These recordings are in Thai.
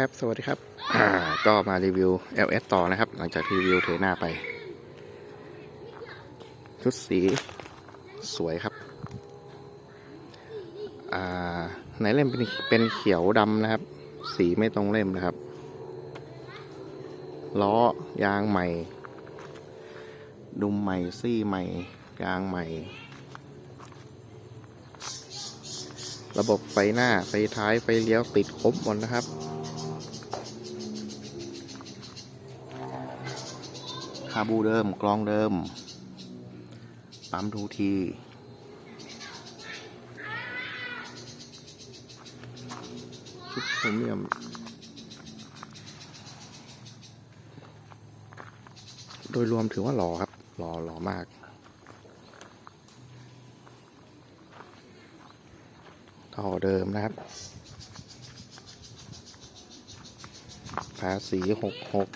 ครับ สวัสดีครับอ่าก็มารีวิว LS ต่อนะครับ หลังจากที่รีวิวเทหน้าไป ชุดสีสวยครับอ่าในเล่มเป็นเป็นเขียวดำนะครับ สีไม่ตรงเล่มนะครับ ล้อยางใหม่ ดุมใหม่ ซี่ใหม่ ยางใหม่ ระบบไฟหน้า ไฟท้าย ไฟเลี้ยวติดครบหมดนะครับ คาบูเดิมกลองเดิม ปั๊มทูทีชุดพรีเมียมโดยรวมถือว่าหล่อครับ หล่อหล่อมากท่อเดิมนะครับภาษีหกหก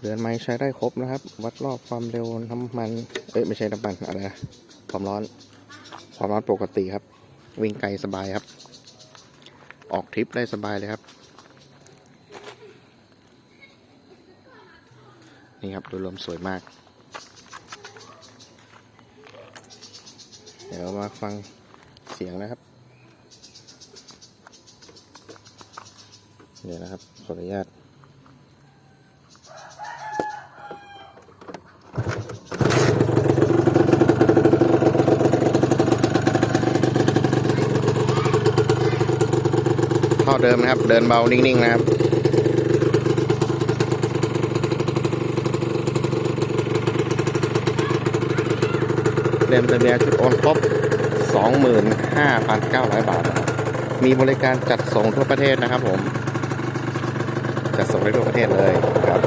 เดือนไม่ใช้ได้ครบนะครับ วัดรอบความเร็วน้ำมัน เอ้ยไม่ใช่น้ำมันอะไรนะความร้อน ความร้อนปกติครับ วิ่งไกลสบายครับ ออกทริปได้สบายเลยครับ นี่ครับโดยรวมสวยมาก เดี๋ยวมาฟังเสียงนะครับเดี๋ยวนะครับขออนุญาต ท่อเดิมนะครับ เดินเบานิ่งๆนะครับเล่มทะเมียนชุดโอนครบ25,900 บาทนะครับมีบริการจัดส่งทั่วประเทศนะครับผม จัดส่งได้ทั่วประเทศเลยครับ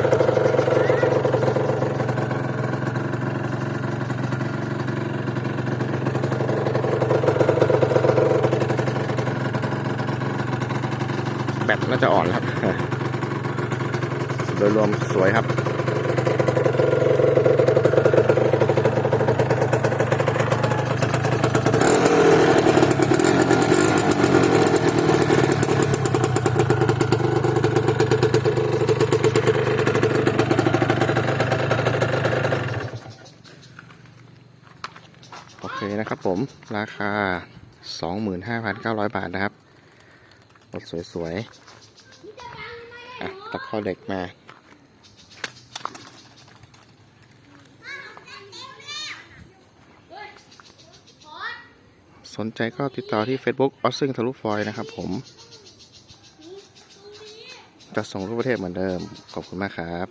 บตน่าจะอ่อนครับ โดยรวมสวยครับโอเคนะครับผมราคา 25,900 บาทนะครับ รถสวยๆ อะตะข้อเด็กมาสนใจก็ติดต่อที่ Facebook ออสซิงทะลุฟอยนะครับผม จะส่งทั่วประเทศเหมือนเดิม ขอบคุณมากครับ